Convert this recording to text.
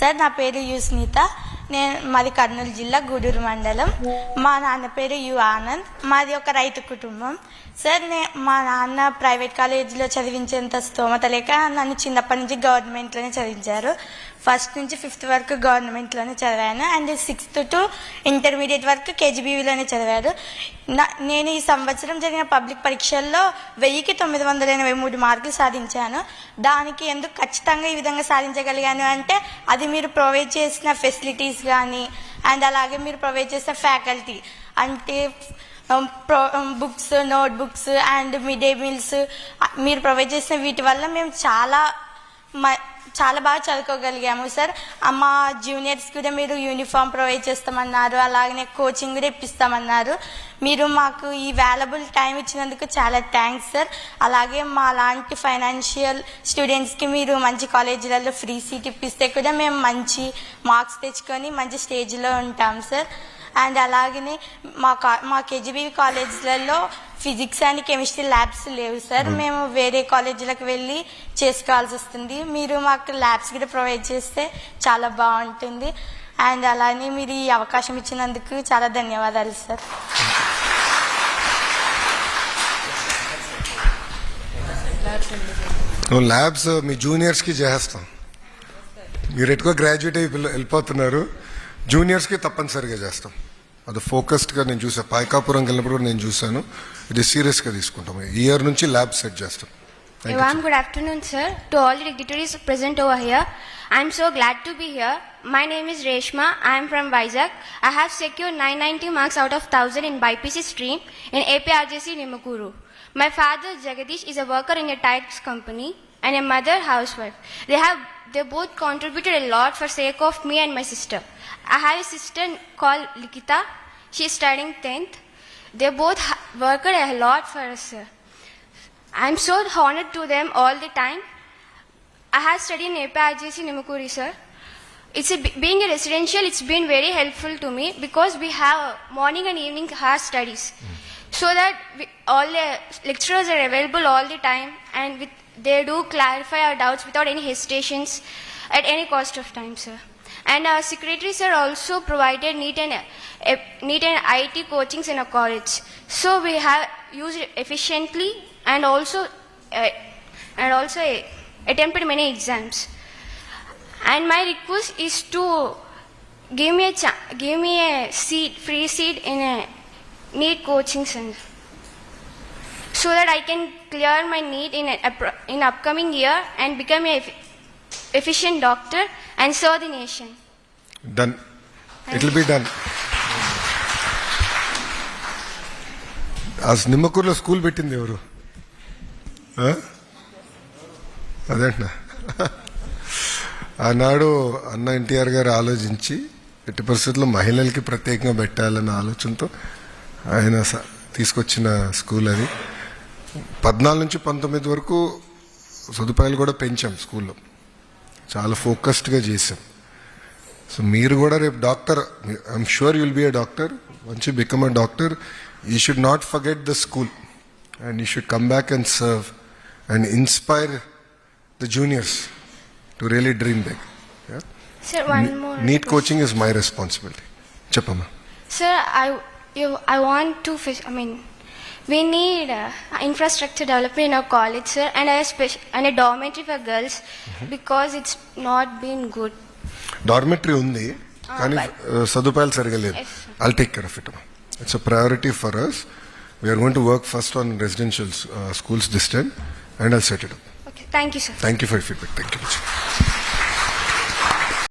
Sir నా పేరు you నేను మాది కర్నూలు జిల్లా గూడూరు మండలం. మా నాన్న పేరు యు ఆనంద్. మాది ఒక రైతు కుటుంబం. సార్ నే మా నాన్న ప్రైవేట్ కాలేజీలో చదివించేంత స్తోమత లేక నన్ను చిన్నప్పటి నుంచి గవర్నమెంట్లోనే చదివించారు. ఫస్ట్ నుంచి ఫిఫ్త్ వరకు గవర్నమెంట్లోనే చదివాను. అండ్ సిక్స్త్ టు ఇంటర్మీడియట్ వరకు కేజీబీవీలోనే చదివారు నా- నేను ఈ సంవత్సరం జరిగిన పబ్లిక్ పరీక్షల్లో వెయ్యికి తొమ్మిది వందల ఎనభై మూడు మార్కులు సాధించాను. దానికి ఎందుకు ఖచ్చితంగా ఈ విధంగా సాధించగలిగాను అంటే అది మీరు ప్రొవైడ్ చేసిన ఫెసిలిటీస్ కానీ అండ్ అలాగే మీరు ప్రొవైడ్ చేసే ఫ్యాకల్టీ. అంటే books note books and mid day meals మీరు ప్రొవైడ్ చేసిన వీటి వల్ల మేము చాలా మ చాలా బాగా చదువుకోగలిగాము సార్. అమ్మ మా జూనియర్స్ కూడా మీరు యూనిఫామ్ ప్రొవైడ్ చేస్తామన్నారు. అలాగనే కోచింగ్ కూడా ఇప్పిస్తామన్నారు. మీరు మాకు ఈ వాల్యుబుల్ టైం ఇచ్చినందుకు చాలా థ్యాంక్స్ సార్ అలాగే మా లాంటి ఫైనాన్షియల్ స్టూడెంట్స్కి మీరు మంచి కాలేజీలలో ఫ్రీ సీట్ ఇప్పిస్తే కూడా మేము మంచి మార్క్స్ తెచ్చుకొని మంచి స్టేజ్లో ఉంటాం సార్ అండ్ అలాగనే మా కా మా కేజీబీ కాలేజీలలో ఫిజిక్స్ అండ్ కెమిస్ట్రీ ల్యాబ్స్ లేవు సార్. మేము వేరే కాలేజీలకు వెళ్ళి చేసుకోవాల్సి వస్తుంది. మీరు మాకు ల్యాబ్స్ కూడా ప్రొవైడ్ చేస్తే చాలా బాగుంటుంది. అండ్ అలానే మీరు ఈ అవకాశం ఇచ్చినందుకు చాలా ధన్యవాదాలు సార్. ల్యాబ్స్ మీ జూనియర్స్కి చేస్తాం మీరు ఎక్కువ గ్రాడ్యుయేట్ అయి పిల్ల- వెళ్ళిపోతున్నారు. జూనియర్స్కి తప్పనిసరిగా చేస్తాం. అది ఫోకస్డ్గా నేను చూసాను పాయకాపురం వెళ్ళినప్పుడు కూడా నేను చూశాను ఇది సీరియస్గా తీసుకుంటాం ఇయర్ నుంచి ల్యాబ్ సెట్ చేస్తాం sir. good afternoon, sir, to all the dignitaries present over here. I'm so glad to be here. My name is Reshma. I'm from Vizag. I have secured 990 marks out of 1000 in BIPC stream in APRJC Nimakuru. My father Jagadish is a worker in a types company and a mother housewife. They have they both contributed a lot for sake of me and my sister. I have a sister called Likita. She is studying 10th. They both worked a lot for us. I'm so honored to them all the time. I have studied in APIGC Nimakuri, sir. It's a, being a residential, it's been very helpful to me because we have morning and evening hour studies. Hmm. So that we, all the lecturers are available all the time and with, they do clarify our doubts without any hesitations at any cost of time, sir. And our secretaries are also provided neat and, uh, neat and IT coachings in our college. So we have used efficiently and also uh, and also uh, attempted many exams. And my request is to give me a give me a seat, free seat in a NEET coaching center, so that I can clear my NEET in in upcoming year and become a eff- efficient doctor and serve the nation. Done it will be done ఆ నిమ్మకూరులో school పెట్టింది ఎవరు ఆ? అదేంటనా ఆనాడు అన్న ఎన్టీఆర్ గారు ఆలోచించి ఎట్టి పరిస్థితుల్లో మహిళలకి ప్రత్యేకంగా పెట్టాలన్న ఆలోచనతో ఆయన తీసుకొచ్చిన స్కూల్ అది పద్నాలుగు నుంచి పంతొమ్మిది వరకు సదుపాయాలు కూడా పెంచాం స్కూల్లో చాలా ఫోకస్డ్గా చేసాం సో మీరు కూడా రేపు doctor I'm sure you'll be a doctor once you become a doctor you should not forget the school and you should come back and serve and inspire the juniors to really dream back. NEET. Coaching is my responsibility చెప్పమ్మా Sir, I, you, I want to, fish, I mean, we need uh, infrastructure development in our college, sir, and a, spec- and a dormitory for girls because it's not been good. Dormitory ఉంది కానీ uh, సదుపాయాలు సరిగా లేదు Yes, sir. I'll take care of it it's a priority for us we're going to work first on residential schools this time and I'll set it Okay, thank you, sir. Thank you for feedback thank you